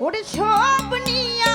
ওরে সব নিয়া